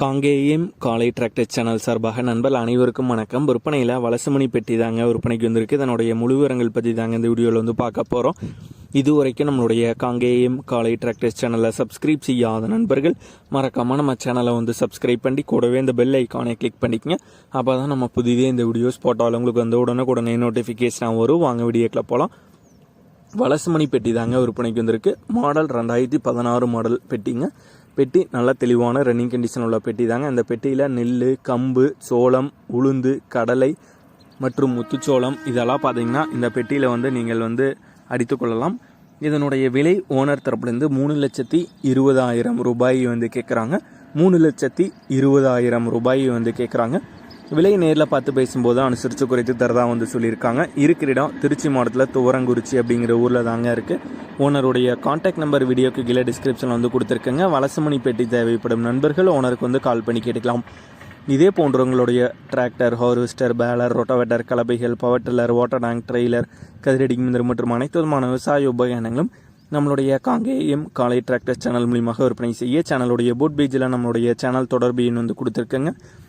காங்கேயம் காலை tractor channel சார்பாக நண்பர் அனைவருக்கும் வணக்கம். விற்பனையில் வலசுமணி பெட்டி தாங்க விற்பனைக்கு வந்திருக்கு. இதனுடைய முழு விவரங்கள் பற்றி தாங்க இந்த வீடியோவில் வந்து பார்க்க போகிறோம் இது வரைக்கும் நம்மளுடைய காங்கேயம் காலை டிராக்டர் சேனலை சப்ஸ்கிரைப் செய்யாத நண்பர்கள் மறக்காமல் நம்ம சேனலை வந்து சப்ஸ்கிரைப் பண்ணி கூடவே இந்த பெல் ஐக்கானை கிளிக் பண்ணிக்கங்க. அப்போ தான் நம்ம புதிதே இந்த வீடியோஸ் போட்டாலும் உங்களுக்கு வந்து உடனே உடனே நோட்டிஃபிகேஷனாக வரும். வாங்க வீடியோக்கில் போகலாம் வலசுமணி பெட்டி தாங்க விற்பனைக்கு வந்திருக்கு. மாடல் ரெண்டாயிரத்தி பதினாறு மாடல் பெட்டிங்க. பெட்டி நல்லா தெளிவான ரன்னிங் கண்டிஷன் உள்ள பெட்டி தாங்க. இந்த பெட்டியில் நெல் கம்பு சோளம் உளுந்து கடலை மற்றும் முத்துச்சோளம் இதெல்லாம் பார்த்தீங்கன்னா இந்த பெட்டியில் வந்து நீங்கள் வந்து அடித்துக்கொள்ளலாம் இதனுடைய விலை ஓனர் தரப்புலேருந்து மூணு லட்சத்தி இருபதாயிரம் ரூபாய் வந்து கேட்குறாங்க மூணு லட்சத்தி இருபதாயிரம் ரூபாய் வந்து கேட்குறாங்க விலையை நேரில் பார்த்து பேசும்போது அனுசரித்து குறைத்து தரதா வந்து சொல்லியிருக்காங்க. இருக்கிற இடம் திருச்சி மாவட்டத்தில் துவரங்குறிச்சி அப்படிங்கிற ஊரில் தாங்க இருக்குது ஓனருடைய காண்டாக்ட் நம்பர் வீடியோக்கு கீழே டிஸ்கிரிப்ஷனில் வந்து கொடுத்துருக்கேங்க. வலசமணி பெட்டி தேவைப்படும் நண்பர்கள் ஓனருக்கு வந்து கால் பண்ணி கேட்டுக்கலாம். இதே போன்றவங்களுடைய tractor harvester baler rotavator கலபைகள் power tiller water tank trailer கதிரடி மிந்திரம் மற்றும் அனைத்து விதமான விவசாய உபகரணங்களும் நம்மளுடைய காங்கேயம் காலை டிராக்டர் சேனல் மூலியமாக விற்பனை செய்ய சேனலுடைய போட் பேஜில் நம்மளுடைய சேனல் தொடர்பு எண் வந்து கொடுத்துருக்கேங்க.